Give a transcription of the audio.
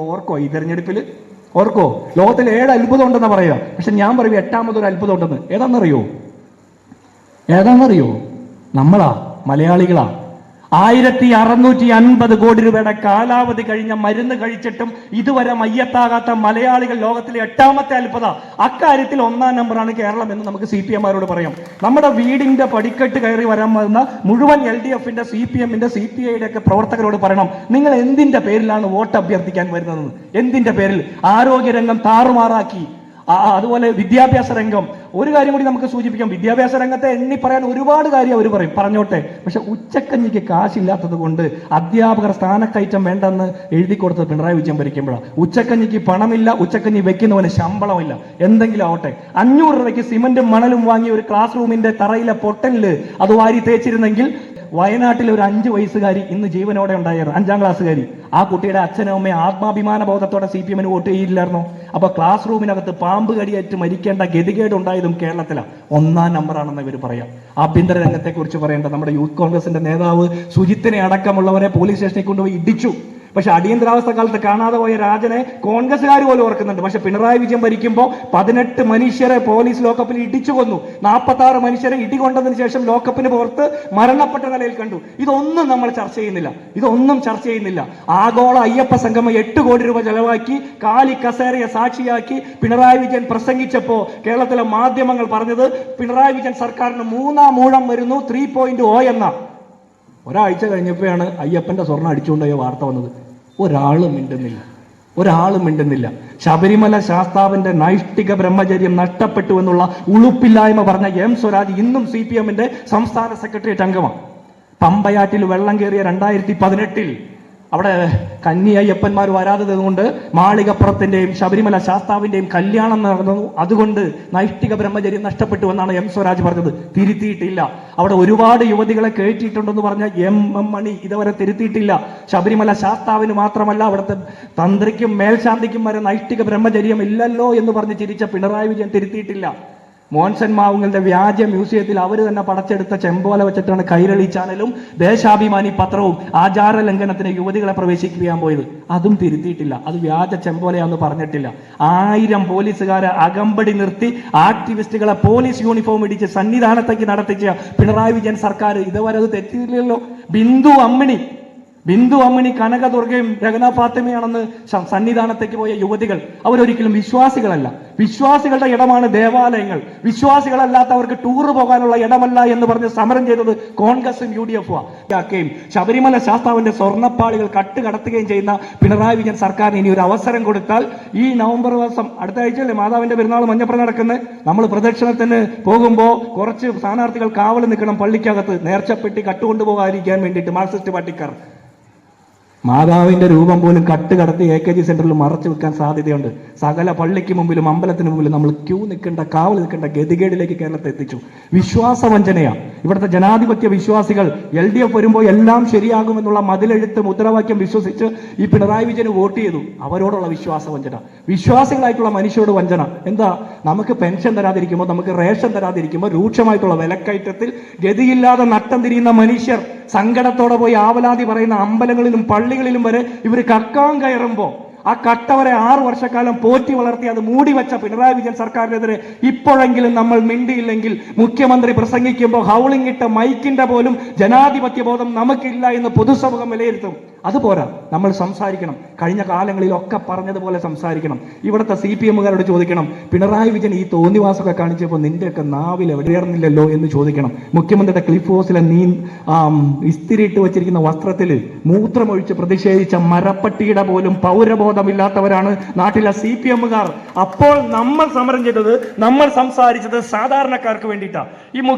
ഓർക്കോ ഈ തെരഞ്ഞെടുപ്പിൽ ഓർക്കോ? ലോകത്തിൽ ഏഴ് അത്ഭുതം ഉണ്ടെന്ന് പറയുക. പക്ഷെ ഞാൻ പറയും എട്ടാമതൊരു അത്ഭുതം ഉണ്ടെന്ന്. ഏതാണെന്നറിയോ? ഏതാണെന്നറിയോ? നമ്മളാ മലയാളികളാ. ആയിരത്തി അറുന്നൂറ്റി അൻപത് കോടി രൂപയുടെ കാലാവധി കഴിഞ്ഞ മരുന്ന് കഴിച്ചിട്ടും ഇതുവരെ മയ്യത്താകാത്ത മലയാളികൾ ലോകത്തിലെ എട്ടാമത്തെ അത്ഭുത. അക്കാര്യത്തിൽ ഒന്നാം നമ്പറാണ് കേരളം എന്ന് നമുക്ക് സി പി പറയാം. നമ്മുടെ വീടിന്റെ പടിക്കെട്ട് കയറി വരാൻ വന്ന മുഴുവൻ എൽ ഡി എഫിന്റെ സി പി എമ്മിന്റെ സി പി ഐയുടെ ഒക്കെ പ്രവർത്തകരോട് പറയണം. നിങ്ങൾ എന്തിന്റെ പേരിലാണ് വോട്ട് അഭ്യർത്ഥിക്കാൻ വരുന്നത്? എന്തിന്റെ പേരിൽ? ആരോഗ്യരംഗം താറുമാറാക്കി. അതുപോലെ വിദ്യാഭ്യാസ രംഗം. ഒരു കാര്യം കൂടി നമുക്ക് സൂചിപ്പിക്കാം. വിദ്യാഭ്യാസ രംഗത്തെ എണ്ണി പറയാൻ ഒരുപാട് കാര്യം അവർ പറയും. പറഞ്ഞോട്ടെ. പക്ഷെ ഉച്ചക്കഞ്ഞിക്ക് കാശില്ലാത്തത് കൊണ്ട് അധ്യാപകർ സ്ഥാനക്കയറ്റം വേണ്ടെന്ന് എഴുതി കൊടുത്തത് പിണറായി വിജയൻ ഭരിക്കുമ്പോഴാണ് ഉച്ചക്കഞ്ഞിക്ക് പണമില്ല ഉച്ചക്കഞ്ഞി വെക്കുന്നവന് ശമ്പളമില്ല. എന്തെങ്കിലും ആവട്ടെ. അഞ്ഞൂറ് രൂപയ്ക്ക് സിമന്റും മണലും വാങ്ങി ഒരു ക്ലാസ് റൂമിന്റെ തറയിലെ പൊട്ടലിൽ അത് വാരി തേച്ചിരുന്നെങ്കിൽ വയനാട്ടിലെ ഒരു അഞ്ച് വയസ്സുകാരി ഇന്ന് ജീവനോടെ ഉണ്ടായിരുന്നു അഞ്ചാം ക്ലാസ്സുകാരി. ആ കുട്ടിയുടെ അച്ഛനും അമ്മയും ആത്മാഭിമാന ബോധത്തോടെ സി പി എമ്മിന് വോട്ട് ചെയ്യില്ലായിരുന്നു അപ്പൊ ക്ലാസ് റൂമിനകത്ത് പാമ്പ് കടിയേറ്റ് മരിക്കേണ്ട ഗതികേട് ഉണ്ടായതും കേരളത്തിലാണ് ഒന്നാം നമ്പറാണെന്ന് ഇവർ പറയാം. ആഭ്യന്തര രംഗത്തെ കുറിച്ച് പറയേണ്ട നമ്മുടെ യൂത്ത് കോൺഗ്രസിന്റെ നേതാവ് സുജിത്തിനെ അടക്കമുള്ളവരെ പോലീസ് സ്റ്റേഷനിൽ കൊണ്ടുപോയി ഇടിച്ചു. പക്ഷെ അടിയന്തരാവസ്ഥ കാലത്ത് കാണാതെ പോയ രാജനെ കോൺഗ്രസ്സുകാർ പോലും ഓർക്കുന്നുണ്ട്. പക്ഷെ പിണറായി വിജയൻ ഭരിക്കുമ്പോൾ പതിനെട്ട് മനുഷ്യരെ പോലീസ് ലോക്കപ്പിൽ ഇടിച്ചു കൊന്നു. നാൽപ്പത്തി ആറ് മനുഷ്യരെ ഇടികൊണ്ടതിന് ശേഷം ലോക്കപ്പിന് പുറത്ത് മരണപ്പെട്ട നിലയിൽ കണ്ടു. ഇതൊന്നും നമ്മൾ ചർച്ച ചെയ്യുന്നില്ല. ഇതൊന്നും ചർച്ച ചെയ്യുന്നില്ല. ആഗോള അയ്യപ്പ സംഗമം എട്ട് കോടി രൂപ ചെലവാക്കി കാലി കസേരയെ സാക്ഷിയാക്കി പിണറായി വിജയൻ പ്രസംഗിച്ചപ്പോൾ കേരളത്തിലെ മാധ്യമങ്ങൾ പറഞ്ഞത് പിണറായി വിജയൻ സർക്കാരിന് മൂന്നാം മൂഴം വരുന്നു ത്രീ പോയിന്റ് ഓ എന്ന. ഒരാഴ്ച കഴിഞ്ഞപ്പോഴാണ് അയ്യപ്പന്റെ സ്വർണം അടിച്ചുകൊണ്ടുപോയ വാർത്ത വന്നത്. ഒരാളും മിണ്ടുന്നില്ല. ഒരാളും മിണ്ടുന്നില്ല. ശബരിമല ശാസ്താവിന്റെ നൈഷ്ഠിക ബ്രഹ്മചര്യം നഷ്ടപ്പെട്ടു എന്നുള്ള ഉളുപ്പില്ലായ്മ പറഞ്ഞ എം സ്വരാജ് ഇന്നും സി പി എമ്മിന്റെ സംസ്ഥാന സെക്രട്ടേറിയറ്റ് അംഗമാണ്. പമ്പയാറ്റിൽ വെള്ളം കയറിയ രണ്ടായിരത്തി പതിനെട്ടിൽ അവിടെ കന്നി അയ്യപ്പന്മാർ വരാത്തത് കൊണ്ട് മാളികപ്പുറത്തിന്റെയും ശബരിമല ശാസ്താവിന്റെയും കല്യാണം നടന്നു. അതുകൊണ്ട് നൈഷ്ഠിക ബ്രഹ്മചര്യം നഷ്ടപ്പെട്ടു എന്നാണ് എം സ്വരാജ് പറഞ്ഞത്. തിരുത്തിയിട്ടില്ല. അവിടെ ഒരുപാട് യുവതികളെ കയറ്റിയിട്ടുണ്ടെന്ന് പറഞ്ഞ എം എം മണി ഇതുവരെ തിരുത്തിയിട്ടില്ല. ശബരിമല ശാസ്താവിന് മാത്രമല്ല അവിടുത്തെ തന്ത്രിക്കും മേൽശാന്തിക്കും വരെ നൈഷ്ഠിക ബ്രഹ്മചര്യം ഇല്ലല്ലോ എന്ന് പറഞ്ഞ് ചിരിച്ച പിണറായി വിജയൻ തിരുത്തിയിട്ടില്ല. മോൻസൻ മാവുങ്ങളുടെ വ്യാജ മ്യൂസിയത്തിൽ അവർ തന്നെ പടച്ചെടുത്ത ചെമ്പോല വെച്ചിട്ടാണ് കൈരളി ചാനലും ദേശാഭിമാനി പത്രവും ആചാര ലംഘനത്തിന് യുവതികളെ പ്രവേശിപ്പിക്കാൻ പോയത്. അതും തിരുത്തിയിട്ടില്ല. അത് വ്യാജ ചെമ്പോലയാന്ന് പറഞ്ഞിട്ടില്ല. ആയിരം പോലീസുകാരെ അകമ്പടി നിർത്തി ആക്ടിവിസ്റ്റുകളെ പോലീസ് യൂണിഫോം ഇടിച്ച് സന്നിധാനത്തേക്ക് നടത്തിച്ച പിണറായി വിജയൻ സർക്കാർ ഇതുവരെ അത് തെറ്റിയില്ലല്ലോ ബിന്ദു അമ്മിണി ബിന്ദു അമ്മിണി കനകദുർഗയും ദുർഗയും ഫാത്തിമയാണെന്ന് സന്നിധാനത്തേക്ക് പോയ യുവതികൾ അവരൊരിക്കലും വിശ്വാസികളല്ല. വിശ്വാസികളുടെ ഇടമാണ് ദേവാലയങ്ങൾ. വിശ്വാസികളല്ലാത്തവർക്ക് ടൂർ പോകാനുള്ള ഇടമല്ല എന്ന് പറഞ്ഞ് സമരം ചെയ്തത് കോൺഗ്രസും യു ഡി എഫും ശബരിമല ശാസ്താവിന്റെ സ്വർണപ്പാളികൾ കട്ട് കടത്തുകയും ചെയ്യുന്ന പിണറായി വിജയൻ സർക്കാരിന് ഇനി ഒരു അവസരം കൊടുത്താൽ ഈ നവംബർ മാസം അടുത്ത ആഴ്ചയല്ലേ മാതാവിന്റെ പെരുന്നാൾ മഞ്ഞപ്പുറം നടക്കുന്നത് നമ്മൾ പ്രദക്ഷിണത്തിന് പോകുമ്പോൾ കുറച്ച് സ്ഥാനാർത്ഥികൾ കാവൽ നിൽക്കണം പള്ളിക്കകത്ത് നേർച്ചപ്പെട്ടി കട്ടുകൊണ്ടുപോകാതിരിക്കാൻ വേണ്ടിയിട്ട് മാർക്സിസ്റ്റ് പാർട്ടിക്കാർ മാതാവിന്റെ രൂപം പോലും കട്ട് കടത്തി എ കെ ജി സെന്ററിൽ മറച്ചു വെക്കാൻ സാധ്യതയുണ്ട്. സകല പള്ളിക്ക് മുമ്പിലും അമ്പലത്തിന് മുമ്പിലും നമ്മൾ ക്യൂ നിൽക്കേണ്ട കാവൽ നിൽക്കേണ്ട ഗതികേടിലേക്ക് കേരളത്തെ എത്തിച്ചു. വിശ്വാസവഞ്ചനയാ. ഇവിടുത്തെ ജനാധിപത്യ വിശ്വാസികൾ എൽ ഡി എഫ് വരുമ്പോൾ എല്ലാം ശരിയാകുമെന്നുള്ള മതിലെഴുത്ത് മുദ്രാവാക്യം വിശ്വസിച്ച് ഈ പിണറായി വിജയന് വോട്ട് ചെയ്തു. അവരോടുള്ള വിശ്വാസവഞ്ചന. വിശ്വാസികളായിട്ടുള്ള മനുഷ്യരോട് വഞ്ചന. എന്താ? നമുക്ക് പെൻഷൻ തരാതിരിക്കുമ്പോൾ നമുക്ക് റേഷൻ തരാതിരിക്കുമ്പോൾ രൂക്ഷമായിട്ടുള്ള വിലക്കയറ്റത്തിൽ ഗതിയില്ലാതെ നട്ടം തിരിയുന്ന മനുഷ്യർ സങ്കടത്തോടെ പോയി ആവലാതി പറയുന്ന അമ്പലങ്ങളിലും പള്ളികളിലും വരെ ഇവർ കക്കാൻ കയറുമ്പോൾ ആ കട്ടവരെ ആറു വർഷക്കാലം പോറ്റി വളർത്തി അത് മൂടി വെച്ച പിണറായി വിജയൻ സർക്കാരിനെതിരെ ഇപ്പോഴെങ്കിലും നമ്മൾ മിണ്ടിയില്ലെങ്കിൽ മുഖ്യമന്ത്രി പ്രസംഗിക്കുമ്പോൾ ഹൗളിംഗ് ഇട്ട മൈക്കിന്റെ പോലും ജനാധിപത്യ ബോധം നമുക്കില്ല എന്ന് പൊതുസമൂഹം വിലയിരുത്തും. അതുപോരാ നമ്മൾ സംസാരിക്കണം. കഴിഞ്ഞ കാലങ്ങളിലൊക്കെ പറഞ്ഞതുപോലെ സംസാരിക്കണം. ഇവിടുത്തെ സി പി എമ്മുകാരോട് ചോദിക്കണം പിണറായി വിജയൻ ഈ തോന്നിവാസമൊക്കെ കാണിച്ചപ്പോൾ നിന്റെയൊക്കെ നാവിൽ ഉയർന്നില്ലല്ലോ എന്ന് ചോദിക്കണം. മുഖ്യമന്ത്രിയുടെ ക്ലിഫ് ഹൗസിലെ നീ ഇസ്തിരിയിട്ട് വെച്ചിരിക്കുന്ന വസ്ത്രത്തിൽ മൂത്രമൊഴിച്ച് പ്രതിഷേധിച്ച മരപ്പട്ടിയുടെ പോലും പൗരബോധമില്ലാത്തവരാണ് നാട്ടിലെ സി പി എമ്മുകാർ. അപ്പോൾ നമ്മൾ സമരം ചെയ്തത് നമ്മൾ സംസാരിച്ചത് സാധാരണക്കാർക്ക് വേണ്ടിയിട്ടാണ് ഈ മുഖ്യ